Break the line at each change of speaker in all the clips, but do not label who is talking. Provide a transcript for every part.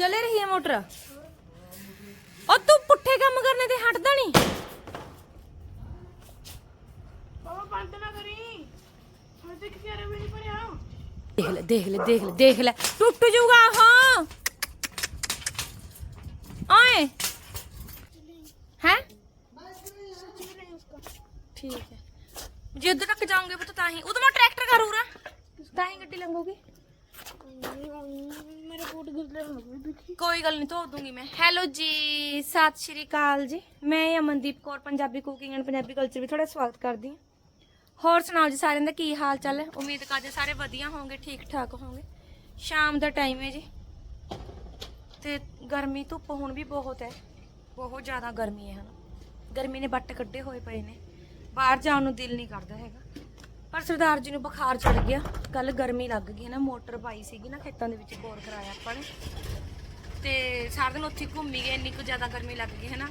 ਚਲੇ ਰਹੀ ਹੈ ਮੋਟਰ ਉਹ ਤੂੰ ਪੁੱਠੇ ਕੰਮ ਕਰਨੇ ਤੇ ਹਟਦਾ ਨਹੀਂ
ਬਾਬਾ ਬੰਦ ਨਾ ਕਰੀ ਹਜੇ ਕਿਥੇ ਰੇ ਵੀ ਨਹੀਂ ਭਰਿਆ
ਦੇਖ ਲੈ ਦੇਖ ਲੈ ਦੇਖ ਲੈ ਦੇਖ ਲੈ ਟੁੱਟ ਜੂਗਾ ਹਾਂ ਓਏ ਹੈ ਠੀਕ ਹੈ ਜੇ ਉੱਧਰ ਤੱਕ ਜਾਓਗੇ ਪੁੱਤ ਤਾਂ ਹੀ ਉਦੋਂ ਮੈਂ ਟਰੈਕਟਰ ਕਰੂਰਾ ਤਾਂ ਹੀ ਗੱਡੀ ਲੰਘੂਗੀ
ਮੇਰੇ ਬੂਟ ਗਿਰਲੇ ਹੋ ਗਏ ਦੇਖੀ।
ਕੋਈ ਗੱਲ ਨਹੀਂ, ਧੋ ਦੂੰਗੀ ਮੈਂ। ਹੈਲੋ ਜੀ, ਸਤਿ ਸ਼੍ਰੀ ਅਕਾਲ ਜੀ। ਮੈਂ Amandeep Kaur, Punjabi cooking and Punjabi culture ਵੀ ਤੁਹਾਡਾ ਸਵਾਗਤ ਕਰਦੀ ਹਾਂ। ਹੋਰ ਸੁਣਾਓ ਜੀ ਸਾਰਿਆਂ ਦਾ, ਕੀ ਹਾਲ ਚਾਲ ਹੈ? ਉਮੀਦ ਕਰਦੇ ਸਾਰੇ ਵਧੀਆ ਹੋਵੋਗੇ ਠੀਕ ਠਾਕ ਹੋਵੋਗੇ ਸ਼ਾਮ ਦਾ ਟਾਈਮ ਹੈ ਜੀ। ਤੇ ਗਰਮੀ, ਧੁੱਪ ਹੁਣ ਵੀ ਬਹੁਤ ਹੈ। ਬਹੁਤ ਜ਼ਿਆਦਾ ਗਰਮੀ ਹੈ ਹਨ। ਗਰਮੀ ਨੇ ਬੱਟ ਕੱਢੇ ਹੋਏ ਪਏ ਨੇ। ਬਾਹਰ ਜਾਣ ਨੂੰ ਦਿਲ ਨਹੀਂ ਕਰਦਾ ਹੈਗਾ। ਪਰ ਸਰਦਾਰ ਜੀ ਨੂੰ ਬੁਖਾਰ ਚੜ ਗਿਆ। ਕੱਲ ਗਰਮੀ ਲੱਗ ਗਈ ਨਾ ਮੋਟਰ ਪਾਈ ਸੀਗੀ ਨਾ ਖੇਤਾਂ ਦੇ ਵਿੱਚ ਬੋਰ ਕਰਾਇਆ ਆਪਾਂ ਨੇ। ਤੇ ਸਾਰਾ ਦਿਨ ਉੱਥੇ ਘੁੰਮੀ ਗਏ ਇੰਨੀ ਕੁ ਜ਼ਿਆਦਾ ਗਰਮੀ ਲੱਗ ਗਈ ਹੈ ਨਾ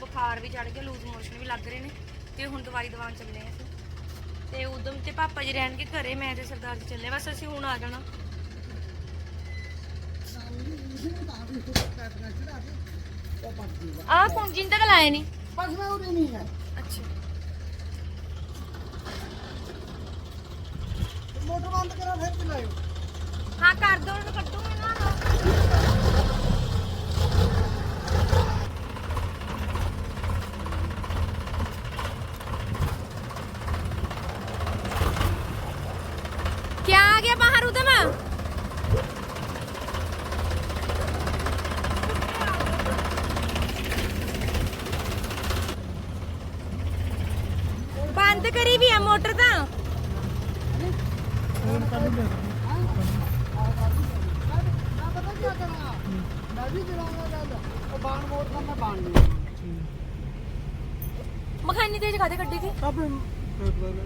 ਬੁਖਾਰ ਵੀ ਚੜ ਗਿਆ ਲੂਜ਼ ਮੋਸ਼ਨ ਵੀ ਲੱਗ ਰਹੇ ਨੇ। ਤੇ ਹੁਣ ਦਵਾਈ ਦਵਾਉਣ ਚੱਲੇ ਆ ਤੇ ਉਦਮ ਤੇ ਪਾਪਾ ਜੀ ਰਹਿਣਗੇ ਘਰੇ ਮੈਂ ਤੇ ਸਰਦਾਰ ਜੀ ਚੱਲੇ ਬਸ ਅਸੀਂ ਹੁਣ ਆ ਜਾਣਾ। ਆ ਪੌਂਜੀ ਤੱਕ ਲਾਏ ਨਹੀਂ
ਬਸ ਮੈਂ ਉਰੇ ਨਹੀਂ ਹੈ।
ਅੱਛਾ।
ਮੋਟਰ ਬੰਦ ਕਰਾ ਫਿਰ ਚਲਾਇਓ
ਹਾਂ ਕਰ ਦੋ ਉਹਨੂੰ ਕੱਟੂਗੇ ਨਾ क्या आ गया बाहर उधम बंद करी भी ਖਾਦੇ ਗੱਡੀ ਦੀ
ਆਪੇ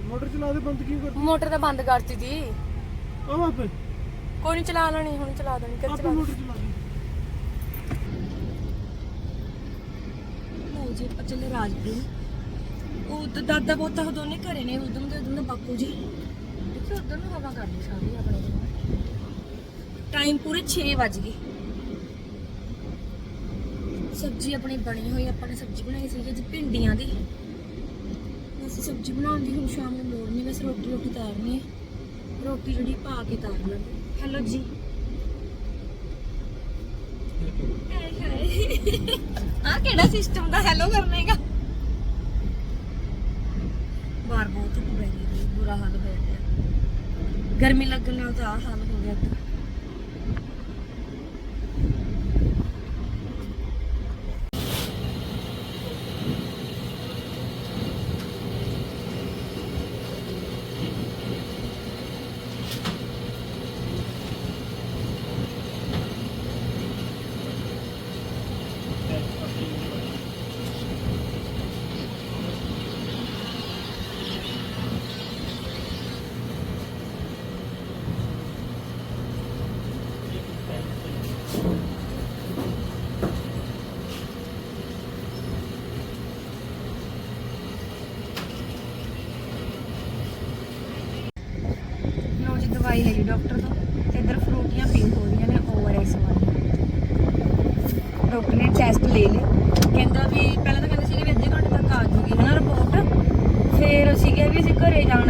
ਮੋਟਰ ਚਲਾ ਦੇ ਬੰਦ ਕਿਉਂ ਕਰ
ਮੋਟਰ ਤਾਂ ਬੰਦ ਕਰਤੀ ਦੀ
ਉਹ ਆਪੇ।
ਕੋਈ ਨਹੀਂ ਚਲਾ ਲੈਣੀ ਹੁਣ ਚਲਾ ਦੇਣੀ ਕਰ
ਆਪੇ
ਚਲਾ
ਮੋਟਰ ਚਲਾ ਦੇ।
ਲਓ ਜੀ ਆਪਾਂ ਚੱਲੇ ਰਾਜਪੁਰ ਉਹ ਤਾਂ ਦਾਦਾ ਪੋਤਾ ਉਹ ਦੋਨੇ ਘਰੇ ਨੇ ਉਦਮ ਦੇ ਉਦਮ ਦਾ ਬਾਪੂ ਜੀ। ਦੇਖੋ ਉਧਰ ਨੂੰ ਹਵਾ ਕਰਦੀ ਸਾਰੀ ਆਪਣੇ ਟਾਈਮ ਪੂਰੇ 6 ਵੱਜ ਗਏ। ਸਬਜ਼ੀ ਆਪਣੀ ਬਣੀ ਹੋਈ ਆਪਾਂ ਨੇ ਸਬਜ਼ੀ ਬਣਾਈ ਸੀ ਜੀ ਭਿੰਡੀਆਂ ਦੀ। ਅਸੀਂ ਸਬਜ਼ੀ ਬਣਾਉਣ ਦੀ ਹੁਣ ਸ਼ਾਮ ਨੂੰ ਲੋੜ ਨਹੀਂ, ਬਸ ਰੋਟੀ ਰੋਟੀ ਤਾਰਨੀ ਹੈ। ਰੋਟੀ ਜਿਹੜੀ ਪਾ ਕੇ ਤਾਰ ਲਾਂਗੇ। ਹੈਲੋ ਜੀ। ਆ ਕਿਹੜਾ ਸਿਸਟਮ ਦਾ ਹੈਲੋ ਕਰਨੇ ਦਾ ਬਹੁਤ ਧੁੱਪ ਪੈ ਰਹੀ ਬੁਰਾ ਹਾਲ ਹੋਇਆ ਪਿਆ। ਗਰਮੀ ਲੱਗਣ ਨਾਲ ਤਾਂ ਆਹ ਹਾਲ ਹੋ ਗਿਆ ਇੱਧਰ। ਲੋ ਜੀ ਦਵਾਈ ਹੈ ਜੀ ਡਾਕਟਰ ਤੋਂ ਤੇ ਇੱਧਰ ਫਰੂਟੀਆਂ ਪੀਲ ਹੋ ਰਹੀਆਂ ਨੇ ਓਵਰਐਸ ਵਾਲੀਆਂ ਡਾਕਟਰ ਨੇ ਟੈਸਟ ਲੈ ਲਏ ਕਹਿੰਦਾ ਵੀ ਪਹਿਲਾਂ ਤਾਂ ਕਹਿੰਦੇ ਸੀਗੇ ਵੀ ਅੱਧੇ ਘੰਟੇ ਤੱਕ ਆ ਜੂਗੀ ਹਨਾ ਰਿਪੋਰਟ ਫਿਰ ਅਸੀਂ ਕਿਹਾ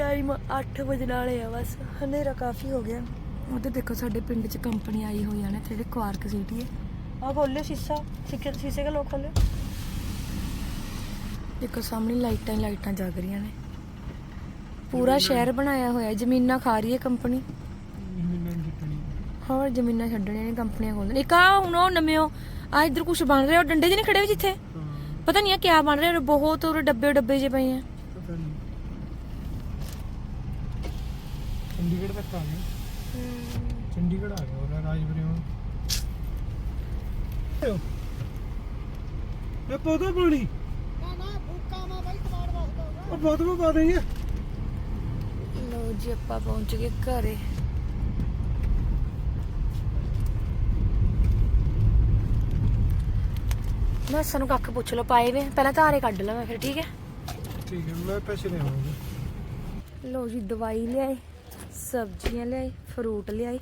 ਟਾਈਮ 8 ਵਜੇ ਨਾਲੇ ਆ ਬਸ। ਹਨੇਰਾ ਕਾਫੀ ਹੋ ਗਿਆ। ਉਧਰ ਦੇਖੋ ਸਾਡੇ ਪਿੰਡ 'ਚ ਕੰਪਨੀ ਆਈ ਹੋਈ ਆ ਨੇ ਜਿਹੜੇ ਕੁਆਰਕ ਸਿਟੀ ਹੈ ਆ। ਖੋਲਿਓ ਸ਼ੀਸ਼ਾ। ਸ਼ੀਸ਼ੇ ਸ਼ੀਸ਼ੇ ਦਾ ਲੋਕ ਖੋਲਿਓ ਦੇਖੋ ਸਾਹਮਣੇ ਲਾਈਟਾਂ ਹੀ ਲਾਈਟਾਂ ਜਗ ਰਹੀਆਂ ਨੇ। ਪੂਰਾ ਸ਼ਹਿਰ ਬਣਾਇਆ ਹੋਇਆ। ਜ਼ਮੀਨਾਂ ਖਾ ਰਹੀ ਹੈ ਕੰਪਨੀ ਹੋਰ ਜ਼ਮੀਨਾਂ ਛੱਡਣੀਆਂ ਨੇ ਕੰਪਨੀਆਂ ਖੋਲਣ ਇੱਕ ਆ ਹੁਣ ਉਹ ਨਵਿਓ ਆ ਇਧਰ ਕੁਝ ਬਣ ਰਿਹਾ ਉਹ ਡੰਡੇ ਜਿਹੇ ਨਹੀਂ ਖੜੇ ਹੋਏ ਜਿੱਥੇ?
ਹਾਂ।
ਪਤਾ ਨਹੀਂ ਆ ਕਿਆ ਬਣ ਰਿਹਾ ਬਹੁਤ ਉਹ ਡੱਬੇ ਡੱਬੇ ਜਿਹੇ ਪਏ ਆ
ਪਤਾ ਨਹੀਂ ਚੰਡੀਗੜ੍ਹ ਤੱਕ ਆ ਗਏ। ਚੰਡੀਗੜ੍ਹ ਆ ਗਏ ਉਹ ਰਾਜਪੁਰੇ ਹੁਣ। ਇਹ ਪੌਦਾ ਪਾਣੀ। ਨਾ ਨਾ ਭੁੱਕਾ ਮਾ ਬਾਈ ਕਮਾੜ ਵਾਸਤਾ ਉਹ ਬਹੁਤ ਨੂੰ ਪਾ ਦੇਂਗੇ
ਲੋ ਜੀ ਆਪਾਂ ਪਹੁੰਚ ਗਏ ਘਰੇ। ਮੈਂ ਸਾਨੂੰ ਕੱਖ ਪੁੱਛ ਲਓ ਪਾਏ ਵੇ। ਪਹਿਲਾਂ ਧਾਰੇ ਕੱਢ ਲਵਾਂ ਫਿਰ ਠੀਕ ਹੈ?
ਠੀਕ ਹੈ ਮੈਂ ਪੈਸੇ ਲੈ ਆਵਾਂਗਾ
ਲੋ ਜੀ ਦਵਾਈ ਲਿਆਏ। ਸਬਜ਼ੀਆਂ ਲਿਆਈ ਫਰੂਟ ਲਿਆਈ।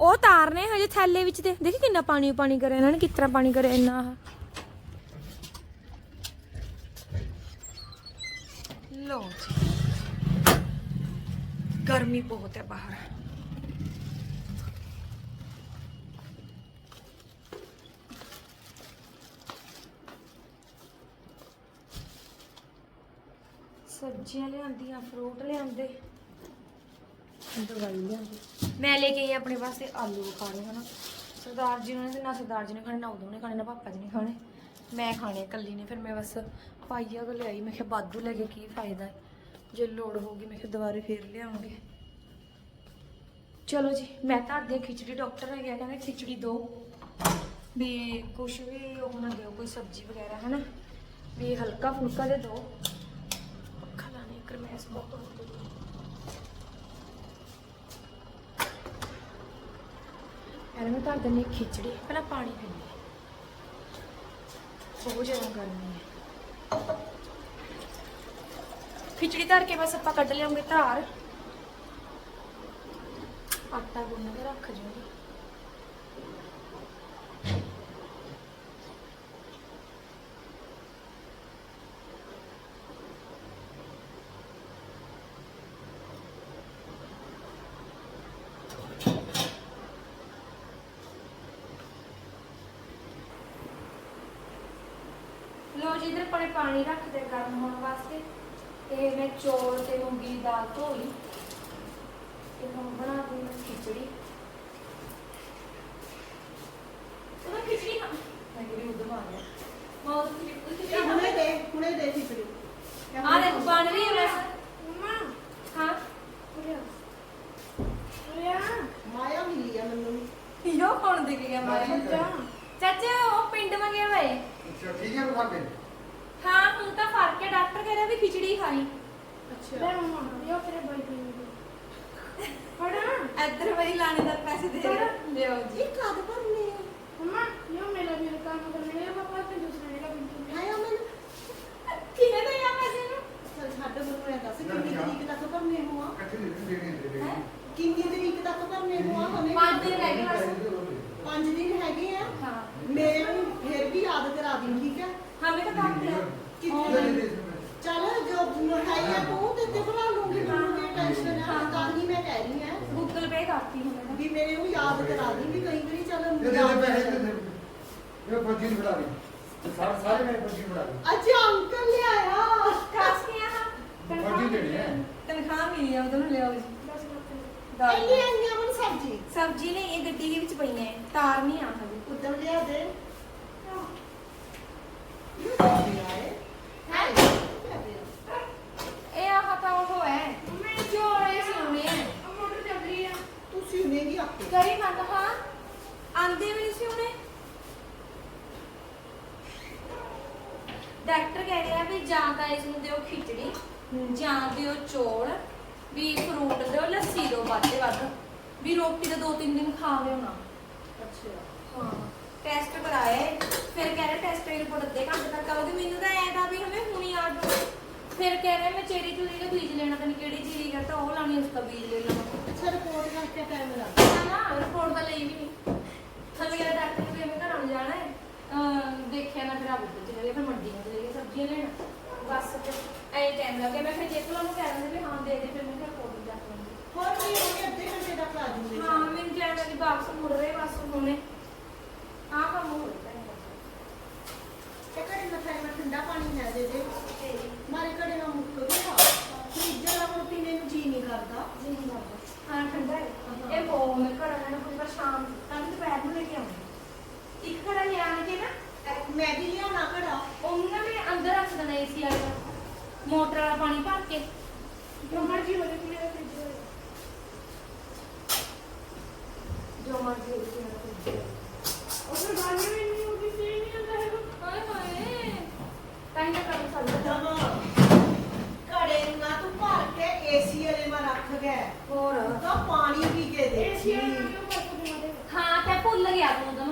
ਉਹ ਤਾਰਨੇ ਹਜੇ ਥੈਲੇ ਵਿੱਚ ਤੇ। ਦੇਖੀ ਕਿੰਨਾ ਪਾਣੀ ਪਾਣੀ ਕਰਿਆ ਇਹਨਾਂ ਨੇ ਕਿਸ ਪਾਣੀ ਕਰਿਆ ਇੰਨਾ ਲੋ ਜੀ। ਗਰਮੀ ਬਹੁਤ ਹੈ ਬਾਹਰ। ਸਬਜ਼ੀਆਂ ਲਿਆਂਦੀਆਂ ਫਰੂਟ ਲਿਆਂਦੇ। ਦਵਾਈ ਲਿਆਂਦੀ ਮੈਂ ਲੈ ਕੇ ਆਈ ਆਪਣੇ ਵਾਸਤੇ ਆਲੂ ਖਾਣੇ, ਹਨਾ। ਸਰਦਾਰ ਜੀ ਨੇ ਨਾ ਸਰਦਾਰ ਜੀ ਨੇ ਖਾਣੇ, ਨਾ ਉਦੋਂ ਨੇ ਖਾਣੇ, ਨਾ ਪਾਪਾ ਜੀ ਨੇ ਖਾਣੇ। ਮੈਂ ਖਾਣੇ ਇਕੱਲੀ ਨੇ, ਫਿਰ ਮੈਂ ਬਸ ਪਾਈਆ ਕੋ ਲਿਆਈ ਮੈਂ ਕਿਹਾ ਬਾਦੂ ਲੈ ਕੇ ਕੀ ਫਾਇਦਾ ਹੈ ਜੇ ਲੋੜ ਹੋਊਗੀ, ਮੈਂ ਕਿਹਾ ਦੁਬਾਰੇ ਫੇਰ ਲਿਆਉਂਗੇ ਚਲੋ ਜੀ, ਮੈਂ ਤਾਂ ਅੱਧੇ ਖਿਚੜੀ ਡਾਕਟਰ ਨੇ ਕਿਹਾ ਕਹਿੰਦੇ ਖਿਚੜੀ ਦੋ। ਵੀ ਕੁਛ ਵੀ ਉਹ ਨਾ ਦਿਓ, ਕੋਈ ਸਬਜ਼ੀ ਵਗੈਰਾ, ਹਨਾ। ਵੀ ਹਲਕਾ ਫੁਲਕਾ ਦੇ। ਦੋ ਪੱਖਾ ਲਾਣੇ ਕਰਮੈਸ ਬਹੁਤ ਹੁੰਦੀ ਹੈ ਯਾਰ ਮੈਂ ਘਰ ਦਿੰਦੀ ਖਿਚੜੀ, ਪਹਿਲਾਂ ਪਾਣੀ ਪੀਂਦੀ ਹਾਂ। ਬਹੁਤ ਜ਼ਿਆਦਾ ਗਰਮੀ ਹੈ। ਖਿਚੜੀ ਧਰ ਕੇ ਬਸ ਆਪਾਂ ਕੱਢ ਲਿਆਉਂਗੇ ਧਾਰ। ਆਟਾ ਗੁੰਨ ਕੇ ਰੱਖ ਜੂੰਗੀ ਇਧਰ ਪਰੇ ਪਾਣੀ ਰੱਖਦੇ ਗਰਮ ਹੋਣ ਵਾਸਤੇ। ਤੇ ਮੈਂ ਚੌਲ ਤੇ ਮੂੰਗੀ ਦੀ ਦਾਲ ਧੋਈ। ਤੇ ਹੁਣ ਬਣਾ ਦੀ ਮੈਂ ਖਿਚੜੀ। ਉਹ ਖਿਚੜੀ ਨਾ ਮੈਂ ਕਿਹੜੀ ਉਧਰ ਮਾਰ ਲਿਆ ਮਾਂ ਉਹ ਖਿਚੜੀ
ਹੁਣੇ ਦੇ ਹੁਣੇ ਦੇ ਖਿਚੜੀ।
ਆ ਦੇਖ ਬਣ ਰਹੀ ਹੈ ਵੈਸੇ।
ਮੰਮਾ।
ਹਾਂ।
ਰਿਆ ਮਾਇਆ ਮਿਲੀ ਆ ਮੈਨੂੰ।
ਕੌਣ ਦੇ ਗਿਆ ਮਾਰੇ ਚਾਚਾ ਉਹ ਪਿੰਡ ਮ ਗਿਆ ਵੇ
ਅੱਛਾ ਠੀਕ ਹੈ ਬਖਾਨੇ
ਹਾਂ ਹੁਣ ਤਾਂ ਫ਼ਰਕ ਹੈ ਡਾਕਟਰ ਕਹਿ ਰਿਹਾ ਵੀ ਖਿਚੜੀ ਖਾਈ।
ਅੱਛਾ।
ਲੈ ਮੰਮਾ ਯੋ ਤੇਰੇ ਬਾਈ ਬਾਈ
ਫੜਾ।
ਇੱਧਰ ਵਈ ਲਾਣੇ ਦਾ ਪੈਸੇ ਦੇ ਲਿਓ ਜੀ।
ਇਹ ਕਦ ਭਰਨੇ ਆ
ਮੰਮਾ ਯੋ ਮੇਰਾ ਵੀ ਕੰਮ ਕਰਨੇ ਹੈ ਪਾਪਾ ਤੇ ਦੂਸਰੇ ਦਾ ਬਿੰਦੂ
ਹਾਇਆ ਮੈਨੂੰ।
ਕਿਹਨੇ ਦੇ ਆ ਪੈਸੇ ਨੂੰ
ਚਲ ਛੱਡ ਮੈਨੂੰ ਇਹ ਦੱਸ ਕਿੰਨੀ ਤਰੀਕ ਤੱਕ ਭਰਨੇ ਹੋਆ
ਇਕੱਠੇ ਨਹੀਂ ਦੇਣੇ ਦੇ
ਹੈਂ?
ਕਿੰਨੀ ਤਰੀਕ ਤੱਕ ਭਰਨੇ ਹੋਆ ਹਮੇ
ਪੰਜ ਦਿਨ ਰਹਿ ਗਏ ਬਸ।
ਪੰਜ ਦਿਨ ਹੈਗੇ ਆ।
ਹਾਂ।
ਮੇਰੇ ਫਿਰ ਵੀ ਯਾਦ ਕਰਾ ਦੀ ਠੀਕ ਹੈ
ਹਮੇ ਤਾਂ ਕੰਮ ਕਰਿਆ
ਕਿੰਨੇ ਚੱਲ ਜੋ ਹੈ ਆ ਤੂੰ ਤੇ ਤੇ ਬਣਾ ਲੂੰਗੀ ਮੈਨੂੰ ਕੋਈ ਟੈਨਸ਼ਨ ਹੈ ਤਾਂ ਹੀ ਮੈਂ ਕਹਿ ਰਹੀ ਹਾਂ।
ਗੂਗਲ ਪੇ ਕਰਤੀ ਹੁਣ ਮੈਂ
ਵੀ ਮੇਰੇ ਨੂੰ ਯਾਦ ਕਰਾ ਦੀ ਵੀ ਕਈ ਵਾਰੀ ਚੱਲ
ਇਹ ਦੇ ਦੇ ਪੈਸੇ ਦੇ ਇਹ ਫੌਜੀ ਦੇ। ਇਹ ਸਾਰੇ ਸਾਰੇ ਮੇਰੇ ਫੌਜੀ ਫੜਾ ਦੇ।
ਅੱਛਾ ਅੰਕਲ ਲਿਆਇਆ।
ਖਾਸ ਕੀ ਆ?
ਫੌਜੀ ਦੇਣੀ ਹੈ।
ਤਨਖਾਹ ਮਿਲੀ ਆ ਉਹਦੋਂ ਲਿਆਓ ਜੀ।
ਇੰਨੀ ਆਈਆਂ ਮਨ ਸਬਜੀ?
ਸਬਜ਼ੀ ਨੇ ਇਹ ਗੱਡੀ ਦੇ ਵਿੱਚ ਪਈ ਨੇ ਤਾਰ ਨਹੀਂ ਆ ਹਜੇ।
ਉੱਧਰ ਲਿਆ ਦੇ
ਇਹ ਆਹ ਤਾਂ ਉਹ ਹੈ ਜੋ ਰੇ ਸਿਉਣੇ
ਮੋਟਰ ਚੱਲ ਰਹੀ ਆ
ਤੁਸੀਂ ਨਹੀਂ ਆਪੇ
ਕਰੀ ਮੰਗ ਹਾਂ ਆਂਦੇ ਵੀ ਨਹੀਂ ਸੀ ਉਹਨੇ ਡਾਕਟਰ ਕਹਿ ਰਿਹਾ ਵੀ ਜਾਂ ਤਾਂ ਇਸ ਨੂੰ ਦਿਓ ਖਿਚੜੀ ਜਾਂ ਦਿਓ ਚੌਲ ਵੀ ਫਰੂਟ ਦਿਓ ਲੱਸੀ ਦਿਓ ਵੱਧ ਤੋਂ ਵੱਧ ਵੀ ਰੋਟੀ ਤਾਂ ਦੋ ਤਿੰਨ ਦਿਨ ਖਾ ਲਿਓ ਨਾ
ਅੱਛਾ
ਹਾਂ ਟੈਸਟ ਕਰਾਏ ਫਿਰ ਕਹਿ ਰਹੇ ਟੈਸਟ ਦੀ ਰਿਪੋਰਟ ਅੱਧੇ ਘੰਟੇ ਤੱਕ ਆਉਗੀ ਮੈਨੂੰ ਤਾਂ ਐਂ ਤਾਂ ਵੀ ਹਮੇ ਹੁਣੀ ਆ ਜਾਓ ਫਿਰ ਕਹਿ ਰਹੇ ਮੈਂ ਚੇਰੀ ਚੂਰੀ ਦਾ ਬੀਜ ਲੈਣਾ ਤਾਂ ਕਿਹੜੀ ਚੀਰੀ ਕਰਤਾ ਉਹ ਲਾਣੀ ਉਸका ਬੀਜ ਲੈ ਲਵਾਂ
ਅੱਛਾ ਰਿਪੋਰਟ ਕਰਕੇ ਟਾਈਮ ਲੱਗ
ਨਾ ਨਾ ਰਿਪੋਰਟ ਤਾਂ ਲਈ ਵੀ ਨਹੀਂ ਹਮੇ ਕਿਹਾ ਡਾਕਟਰ ਨੂੰ ਵੀ ਹਮੇ ਘਰਾਂ ਨੂੰ ਜਾਣਾ ਹੈ। ਅਹ ਦੇਖਿਆ ਨਾ ਫਿਰ ਆਪ ਚਲੇ ਗਏ ਫਿਰ ਮੰਡੀ ਨੂੰ ਚਲੇ ਗਏ ਸਬਜ਼ੀਆਂ ਲੈਣ। ਬਸ ਫਿਰ ਐਂ ਟਾਈਮ ਲੱਗ ਗਿਆ। ਮੈਂ ਫਿਰ ਜੇਤੂ ਨੂੰ ਕਹਿ ਦਿੰਦੇ ਵੀ ਹਾਂ ਦੇ ਦੇ ਫਿਰ ਮੈਂ ਕਿਹਾ ਰਿਪੋਰਟ ਜਾ ਕੇ
ਹੋਰ ਕੀ ਹੋ ਗਿਆ ਅੱਧੇ ਘੰਟੇ ਤੱਕ ਆ ਜੂਗੇ।
ਹਾਂ ਮੈਨੂੰ ਜਾਣਾ ਦੀ ਵਾਪਸ ਮੁੜ ਰਹੇ ਬਸ ਹੁਣੇ ਆ ਕੰਮ ਹੋ ਰਿਹਾ
ਤੇ ਮੈਂ ਫਿਰ ਮੈਂ ਠੰਡਾ ਪਾਣੀ ਲੈ ਦੇ ਦੇ। ਨੂੰ ਜੀ ਨਹੀਂ ਕਰਦਾ।
ਜੀ ਨਹੀਂ ਬਾਬਾ ਹਾਂ ਠੰਡਾ ਹੈ। ਇਹ ਬਹੁਤ ਮੈਂ ਘਰ ਆਣਾ ਕੋਈ ਵਾਰ ਸ਼ਾਮ ਕੱਲ ਦੁਪਹਿਰ ਨੂੰ ਲੈ ਕੇ ਆਉਂਗੀ। ਇੱਕ ਘੜਾ ਲਿਆਣ ਕੇ ਨਾ
ਮੈਂ ਵੀ ਲਿਆਉਣਾ ਘੜਾ।
ਉਹਨੂੰ ਨਾ ਮੈਂ ਅੰਦਰ ਰੱਖ ਦੇਣਾ ਏਸੀ ਵਾਲੇ ਮੋਟਰ ਵਾਲਾ ਪਾਣੀ ਭਰ ਕੇ।
ਜੋ ਮਰਜ਼ੀ ਹੋ ਜਾਏ ਮੇਰਾ ਫ੍ਰਿਜ ਹੋਏ
ਜੋ ਮਰਜ਼ੀ ਏਸੀ ਵਾਲਾ ਫਰਿੱਜ।
ਉਸ ਨੂੰ ਗਾਣੇ ਵੀ ਨਹੀਂ ਹੋਗੀ ਤੇ ਨਹੀਂ ਆਉਂਦਾ ਹੈਗਾ।
ਹਾਏ ਹਾਏ। ਤਾਂ ਹੀ ਤਾਂ ਕੰਮ ਚੱਲਦਾ
ਜਦੋਂ ਘੜੇ ਨੂੰ ਨਾ ਤੂੰ ਭਰ ਕੇ ਏਸੀ ਵਾਲੇ ਮਾ ਰੱਖ ਗਿਆ।
ਹੋਰ?
ਤਾਂ ਪਾਣੀ ਪੀ ਕੇ
ਇਹ
ਦੇ
ਸ਼ੇਅਰ ਨੂੰ ਪਰਸੋਂ ਬਣਾ ਦੇ
ਹਾਂ ਤੇ ਭੁੱਲ ਗਿਆ ਤੂੰ ਤਾਂ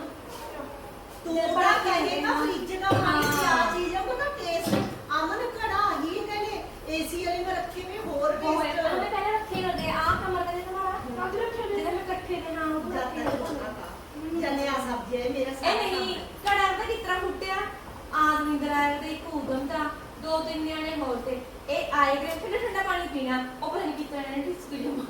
ਤੂੰ ਬੜਾ ਕਹੇਗਾ ਫ੍ਰਿਜ ਦਾ ਪਾਣੀ ਆ ਚੀਜ਼ ਹੈ ਉਹਦਾ ਟੇਸਟ ਅਮਨ ਘੜਾ ਹੀ ਕਹਿੰਦੇ ਏਸੀ ਵਾਲੇ ਮਾ ਰੱਖੇ ਵੇ ਹੋਰ ਟੇਸਟ
ਉਹਨੇ ਪਹਿਲੇ ਰੱਖੇ ਹੁੰਦੇ ਆ ਕਮਰ ਦੇ ਤੁਹਾਡਾ
ਅੱਜ ਰੱਖਿਆ
ਜਿਹਦੇ ਮੈਂ ਇਕੱਠੇ ਦੇ ਹਾਂ ਉਹ ਰੱਖੇ ਹੁੰਦੇ।
ਜਨੇ ਆ ਸਬਜ਼ੀ ਹੈ ਮੇਰਾ
ਇਹ ਨਹੀਂ ਕੜਾ ਦਾ ਕਿਸ ਤਰ੍ਹਾਂ ਫੁੱਟਿਆ ਆਦਮੀ ਦਰਾਇਰ ਤੇ ਇੱਕ ਉਦਮ ਦਾ ਦੋ ਤਿੰਨ ਨਿਆਣੇ ਹੋਰ ਤੇ। ਇਹ ਆਏ ਗਏ ਫਿਰ ਠੰਡਾ ਪਾਣੀ ਪੀਣਾ ਉਹ ਪਤਾ ਨਹੀਂ ਕਿਤਨਾ ਨੇ ਟਿਸ ਕੁ ਜਮਾ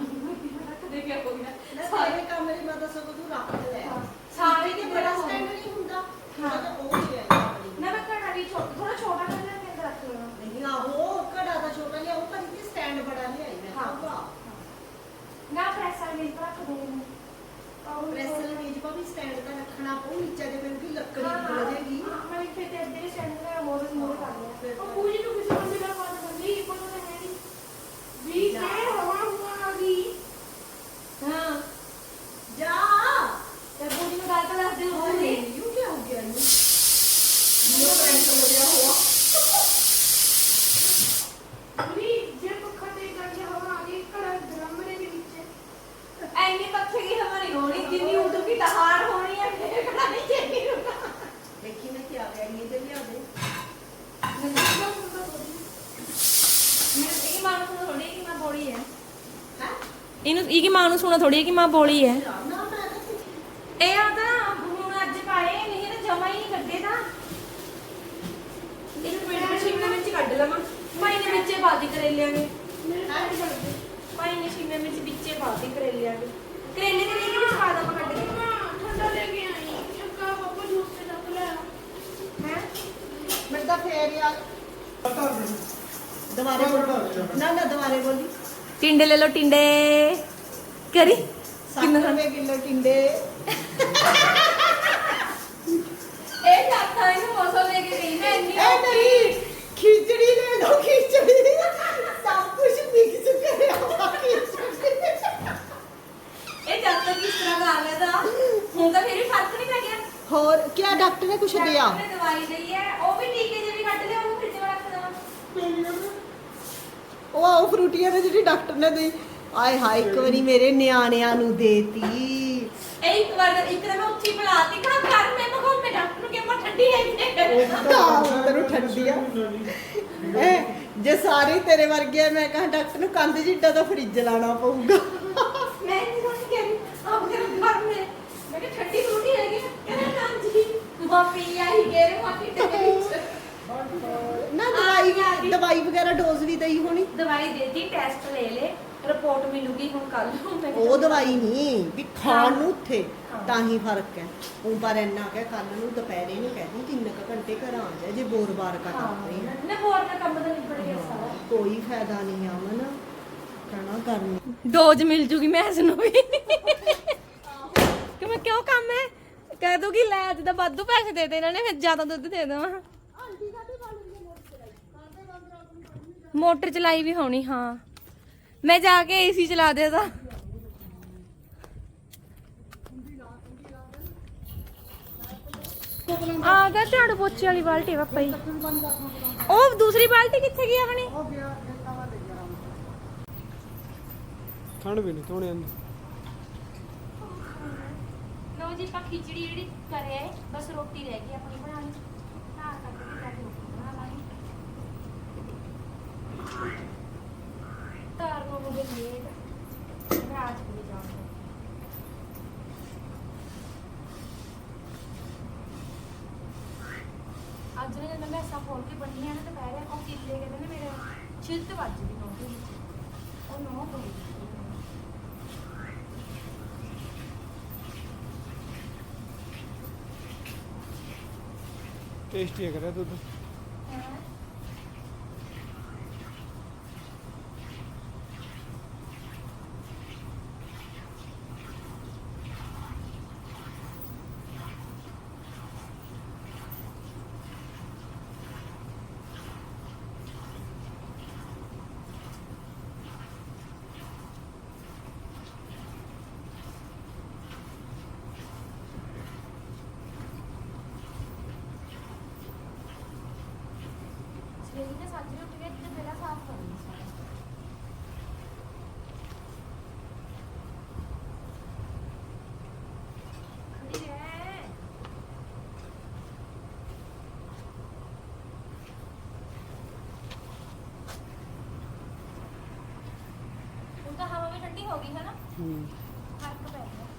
ਰੱਖਦੇ ਪਿਆ ਕੋਈ ਨਾ
ਨਾ
ਸਾਰੇ
ਸਾਰੇ ਕੰਮ ਦੀ ਮਦਦ ਸਗੋਂ ਤੂੰ ਰੱਖ ਲੈ
ਹਾਂ। ਸਾਰੇ
ਤੇ
ਦੇ
ਬੜਾ ਸਟੈਂਡ ਨਹੀਂ ਹੁੰਦਾ
ਹਾਂ।
ਹਾਂ ਉਹ ਹੀ ਹੈ
ਨਾ ਮੈਂ ਕੜਾ ਵੀ ਛੋਟਾ ਥੋੜਾ ਛੋਟਾ ਕਰ ਲਿਆ ਕੇ ਅੰਦਰ ਰੱਖ ਲੈਣਾ
ਨਹੀਂ ਆਹੋ ਘੜਾ ਦਾ ਛੋਟਾ ਜਿਹਾ ਉਹ ਕਰੀ ਤੇ ਸਟੈਂਡ ਬੜਾ ਲਿਆਈ ਮੈਂ
ਹਾਂ।
ਹਾਂ
ਨਾ ਪ੍ਰੈਸ ਵਾਲੇ ਵਿੱਚ ਰੱਖ ਦੇ
ਪ੍ਰੈਸਲ ਮੇਜ ਪਾ ਵੀ ਸਟੈਂਡ ਤਾਂ ਰੱਖਣਾ ਪਊ ਨੀਚੇ ਦੇ ਕਿਉਂਕਿ ਲੱਕੜੀ
ਹਾਂ, ਹਾਂ।
ਬੁਲ ਜਾਏਗੀ
ਹਾਂ, ਮੈਂ ਇੱਥੇ ਤੇ ਅੱਧੇ ਸਟੈਂਡ ਤੇ ਮੋਰ ਮੋਰ ਕਰ ਲਿਆ
ਉਹ ਪੂਰੀ ਨੂੰ ਕਿਸੇ ਬੰਦੇ ਦਾ ਬਾਤ ਬੰਦੀ ਕੋਈ ਤਾਂ ਹੈ ਨਹੀਂ ਵੀ ਤੇ ਹਵਾ ਹੁਆ ਆ ਗਈ
ਹਾਂ
ਜਾ
ਤੇ ਬੂੜੀ ਨੂੰ ਗੱਲ ਤਾਂ ਦੱਸ ਦੇ ਉਹ
ਅਰੇ ਯੂ ਕੀ ਹੋ ਗਿਆ ਯੂ ਇਹ ਕਰੰਟ ਲੱਗਿਆ ਹੋਆ
ਵੀ ਜੇ ਪੱਖਾ ਤੇ ਕਰਕੇ ਹਵਾ ਆ ਗਈ ਘੜਾ ਡਰਮ ਦੇ ਵਿੱਚ
ਐਨੀ ਪੱਖੇ ਦੀ ਹਵਾ ਨਹੀਂ ਹੋਣੀ ਜਿੰਨੀ ਉਦੋਂ ਕੀ ਦਹਾੜ ਹੋਣੀ ਹੈ ਫਿਰ ਕੜਾ ਨਹੀਂ ਚੇਗੀ ਰੁਕਾ
ਦੇਖੀ ਮੈਂ ਕੀ ਆ ਗਿਆ ਇਹ ਤੇ ਲਿਆ ਦੇ
ਮੈਂ ਇਹ ਮਾਂ ਨੂੰ ਥੋੜੀ ਕਿ ਮਾਂ ਬੋਲੀ ਹੈ
ਹੈ
ਇਹਨੂੰ ਇਹ ਕੀ ਮਾਂ ਨੂੰ ਸੁਣਾ ਥੋੜੀ ਕਿ ਮਾਂ ਬੋਲੀ ਹੈ?
ਨਾ
ਇਹ ਆ ਤਾਂ ਹੁਣ ਅੱਜ ਪਾਏ ਨਹੀਂ ਤਾਂ ਜਮਾ ਹੀ ਨਹੀਂ ਕੱਢੇ ਤਾਂ। ਇੱਕ ਮਿੰਟ ਸ਼ਿਮਲਾ ਮਿਰਚ ਕੱਢ ਲਵਾਂ। ਭਾਈ ਨੇ ਵਿੱਚੇ ਬਾਦੀ ਕਰੇਲਿਆਂ ਦੇ
ਗਏ
ਭਾਈ ਨੇ ਸ਼ਿਮਲਾ ਮਿਰਚ ਵਿੱਚੇ ਬਾਦੀ ਕਰੇਲਿਆਂ ਦੇ ਕਰੇਲੇ ਦੇ ਲਈ ਵਿੱਚ ਪਾ ਦਵਾਂ ਕੱਢ ਕੇ?
ਹਾਂ ਠੰਡਾ ਲੈ ਕੇ ਆਈ। ਚੱਕਾ ਪਾਪਾ ਜੂਸ ਤੇ ਚੱਕ ਲਿਆ
ਹੈ?
ਮੈਂ ਤਾਂ ਫੇਰ ਯਾਰ ਦੁਬਾਰੇ ਬੋਲ। ਨਾ ਨਾ ਦੁਬਾਰੇ ਬੋਲੀ।
ਟਿੰਡੇ ਲੈ ਲਓ ਟਿੰਡੇ। ਕਰੀ
60 ਰੁਪਏ ਕਿਲੋ ਟਿੰਡੇ
ਇਹ ਜਾਤਾ ਇਹਨੂੰ ਮੌਸਮ ਲੈ ਕੇ ਗਈ ਨਾ ਇੰਨੀ
ਇਹ ਨਹੀਂ ਖਿਚੜੀ ਲੈ ਲਓ ਖਿਚੜੀ ਸਭ ਕੁਝ ਮਿਕਸ ਕਰਿਆ ਹੋਇਆ ਖਿਚੜੀ
ਇਹ ਜਦ ਤੱਕ ਇਸ ਤਰ੍ਹਾਂ ਕਰ ਲਿਆ ਤਾਂ ਹੁਣ ਤਾਂ ਫਿਰ ਵੀ ਫ਼ਰਕ ਨਹੀਂ ਪੈ ਗਿਆ
ਹੋਰ ਕੀ ਡਾਕਟਰ ਨੇ ਕੁਝ ਦਿਆ
ਡਾਕਟਰ ਨੇ ਦਵਾਈ ਦਈ ਹੈ ਉਹ ਵੀ ਟੀਕੇ ਜਿਹੇ ਵੀ ਕੱਢ ਲਿਆ ਉਹ ਫ੍ਰਿਜ ਵਿੱਚ ਰੱਖ ਦੇਣਾ
ਉਹ ਆਓ ਫਰੂਟੀਆਂ ਦੇ ਜਿਹੜੀ ਡਾਕਟਰ ਨੇ ਦੇਈ ਆਏ ਹਾਏ ਇੱਕ ਵਾਰੀ ਮੇਰੇ ਨਿਆਣਿਆਂ ਨੂੰ ਦੇਤੀ
ਇਹ ਇੱਕ ਵਾਰ ਇੱਕ ਤਾਂ ਮੈਂ ਉੱਚੀ ਬੁਲਾਤੀ ਕਹਾ ਕਰ ਮੈਂ ਮਗੋ ਮੈਂ ਡਾਕਟਰ ਨੂੰ ਕਿਹਾ ਠੰਡੀ ਹੈ
ਤਾਂ ਤੈਨੂੰ ਠੰਡੀ ਆ। ਜੇ ਸਾਰੇ ਤੇਰੇ ਵਰਗੇ ਆ, ਮੈਂ ਕਹਾਂ ਡਾਕਟਰ ਨੂੰ ਕੰਧ ਜਿੱਡਾ ਦਾ ਫ੍ਰਿਜ ਲਾਣਾ ਪਊਗਾ।
ਮੈਂ ਨਹੀਂ ਕੁਝ ਕਹਿ ਰਹੀ ਆਪ ਕਰ ਘਰ ਮੈਂ ਮੈਂ ਕਿਹਾ ਠੰਡੀ ਫਰੂਟੀ ਹੈਗੀ ਕਹਿੰਦਾ ਨਾ ਜੀ ਮਾਂ ਪੀ ਆਈ ਗਏ ਮਾਂ ਪੀ ਦੇ ਵਿੱਚ
ਨਾ ਦਵਾਈ ਦਵਾਈ ਵਗੈਰਾ ਡੋਜ਼ ਵੀ ਦਈ ਹੋਣੀ?
ਦਵਾਈ ਦਿੱਤੀ ਟੈਸਟ ਲੈ ਲੈ ਰਿਪੋਰਟ ਮਿਲੂਗੀ ਹੁਣ ਕੱਲ ਨੂੰ ਮੈਂ
ਉਹ ਦਵਾਈ ਨਹੀਂ ਵੀ ਖਾਣ ਨੂੰ ਉੱਥੇ। ਤਾਂ ਹੀ ਫ਼ਰਕ ਹੈ। ਉਹ ਪਰ ਇੰਨਾ ਕਿ ਕੱਲ ਨੂੰ ਦੁਪਹਿਰੇ ਨੂੰ ਕਹਿ ਦੂੰ ਤਿੰਨ ਕੁ ਘੰਟੇ ਘਰ ਆ ਜਾ ਜੇ ਬੋਰ-ਬਾਰ ਕਾ
ਹਾਂ।
ਕਰਦੇ ਆ
ਨਾ ਬੋਰ ਦਾ ਕੰਮ ਤਾਂ ਨਿਬੜ ਗਿਆ ਸਾਰਾ।
ਕੋਈ ਫਾਇਦਾ ਨਹੀਂ ਆਮਨ ਕਹਿਣਾ ਕਰਨੀ।
ਡੋਜ਼ ਮਿਲ ਜੂਗੀ ਮੈਂ ਇਸ ਨੂੰ ਵੀ। ਕਿ ਮੈਂ ਕਿਉਂ ਕੰਮ ਹੈ? ਕਹਿ ਦੂਗੀ ਲੈ ਅੱਜ ਦਾ ਵਾਧੂ ਪੈਸੇ ਦੇ ਦੇ ਇਹਨਾਂ ਨੇ ਫਿਰ ਜ਼ਿਆਦਾ ਦੁੱਧ ਦੇ ਦੇਵਾਂ। ਮੋਟਰ ਚਲਾਈ ਵੀ ਹੋਣੀ ਹਾਂ। ਮੈਂ ਜਾ ਕੇ ਏਸੀ ਚਲਾ ਦੇ ਤਾਂ ਆ ਗਿਆ ਝਾੜੂ ਪੋਚੇ ਵਾਲੀ ਬਾਲਟੀ ਪਾਪਾ ਜੀ। ਉਹ ਦੂਸਰੀ ਬਾਲਟੀ ਕਿੱਥੇ ਗਈ ਆਪਣੀ
ਠੰਡ ਵੀ ਨਹੀਂ ਧੋਣੇ ਆਂਦੀ।
ਲਓ ਜੀ ਆਪਾਂ ਖਿਚੜੀ ਜਿਹੜੀ ਕਰਿਆ ਬਸ ਰੋਟੀ ਰਹਿ ਗਈ ਆਪਣੀ ਬਣਾਉਣੀ। ਨਾ ਕੱਟ ਕੇ ਜਾ ਕੇ ਰੋਟੀ ਬਣਾ ਲਾਂਗੇ ਤਾਰ ਨੂੰ ਮੁਝੇ ਲੇਟ ਰਾਤ ਨੂੰ ਅੱਜ ਨੇ ਜਦੋਂ ਮੈਂ ਸਾ ਖੋਲ ਕੇ ਬੰਨੀਆਂ ਨੇ ਦੁਪਹਿਰੇ ਉਹ ਕਿੱਲੇ ਕਹਿੰਦੇ ਨੇ ਮੇਰੇ ਛਿੱਤ ਵੱਜ ਗਈ ਨੌਕਰੀ ਉਹ ਨੌ ਹੋ
ਟੇਸਟੀ ਹੈ ਕਰਿਆ ਦੁੱਧ
ਉੱਠ ਕੇ ਤੇ ਪਹਿਲਾਂ ਸਾਫ਼ ਕਰਨੀ ਸੀ ਖੜੀ ਰਹਿ। ਹੁਣ ਤਾਂ ਹਵਾ ਵੀ ਹੋ ਗਈ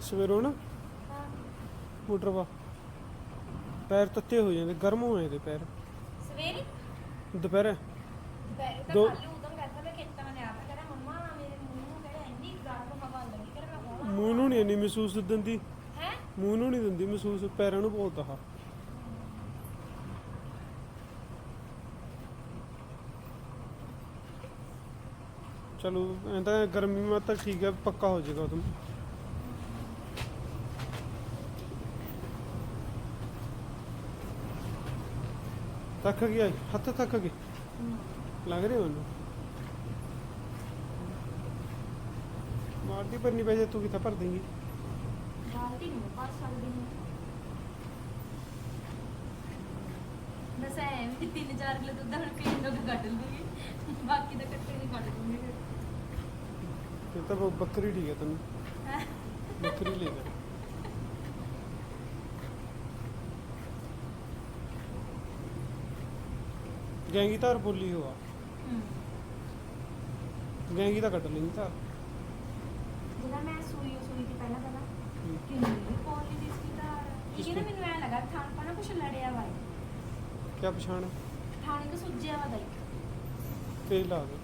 ਸਵੇਰੋਂ ਨਾ ਮੋਟਰ ਵਾ। ਪੈਰ ਤੱਤੇ ਹੋ ਜਾਂਦੇ ਗਰਮ ਹੋ ਜਾਂਦੇ ਪੈਰ। ਦੁਪਹਿਰੇ?
ਤਾਂ
ਦੋ-
ਕੱਲ ਉਦੋਂ ਕਰਦਾ ਮੈਂ ਖੇਤਾਂ ਮੈਂ ਆਪ ਕਹਿੰਦਾ ਮੰਮਾ ਮੇਰੇ ਮੂੰਹ ਨੂੰ ਕਹਿੰਦਾ ਇੰਨੀ ਗਰਮ ਹਵਾ ਲੱਗੀ ਕਰ ਮੈਂ ਹੋਣਾ
ਮੂੰਹ ਨੂੰ ਨਹੀਂ ਇੰਨੀ ਮਹਿਸੂਸ ਦਿੰਦੀ।
ਹੈ?
ਮੂੰਹ ਨੂੰ ਨਹੀਂ ਦਿੰਦੀ ਮਹਿਸੂਸ ਪੈਰਾਂ ਨੂੰ ਬਹੁਤ ਆ। ਚਲੋ ਐਂ ਤਾਂ ਗਰਮੀ ਮਾ ਤਾਂ ਠੀਕ ਹੈ ਪੱਕਾ ਹੋ ਜਾਏਗਾ ਤੁਮ ਥੱਕ ਗਿਆ ਹੱਥ ਥੱਕ ਗਏ ਲੱਗ ਰਿਹਾ ਮੈਨੂੰ। ਮਾਰਦੀ ਪਰ ਨਹੀਂ ਪੈਸੇ ਤੂੰ ਕਿੱਥੇ ਭਰ ਦੇਂਗੀ?
ਬਾਲਟੀ ਨੂੰ ਪਾ ਸਕਦੀ ਹਾਂ। ਬਸ ਐ ਵੀ ਤਿੰਨ ਚਾਰ ਕਿਲੋ ਦੁੱਧ ਹੁਣ ਪੀਣ ਨੂੰ ਕੱਢ ਲੂੰਗੀ ਬਾਕੀ ਦਾ ਕੱਟੇ ਨਹੀਂ ਕੱਢ ਦੂੰਗੀ ਫਿਰ
ਤਾਂ ਬੱਕਰੀ ਠੀਕ ਹੈ ਤੈਨੂੰ? ਬੱਕਰੀ ਲੈ ਜਾ ਗੈਂਗੀ ਧਾਰ ਬੋਲੀ ਹੋਆ। ਗੈਂਗੀ ਤਾਂ ਕੱਢ ਲੈਂਦੀ ਧਾਰ।
ਜਿਹੜਾ ਮੈਂ ਸੂਈ ਉਹ ਸੂਈ ਦੀ ਪਹਿਲਾਂ ਪਹਿਲਾਂ। ਕਿੰਨੀ ਪੌਲੀ ਦੀ ਸੀ ਤਾਂ ਇਹ ਨਾ ਮੈਨੂੰ ਐ ਲੱਗਾ ਥਾਣ ਪਾਣਾ ਕੁਛ ਲੜਿਆ ਵਾ
ਕਿਆ ਪਛਾਣ?
ਥਾਣੇ ਤੋਂ ਸੁੱਜਿਆ ਵਾ ਦਾ
ਤੇਲ ਲਾ ਦੇ।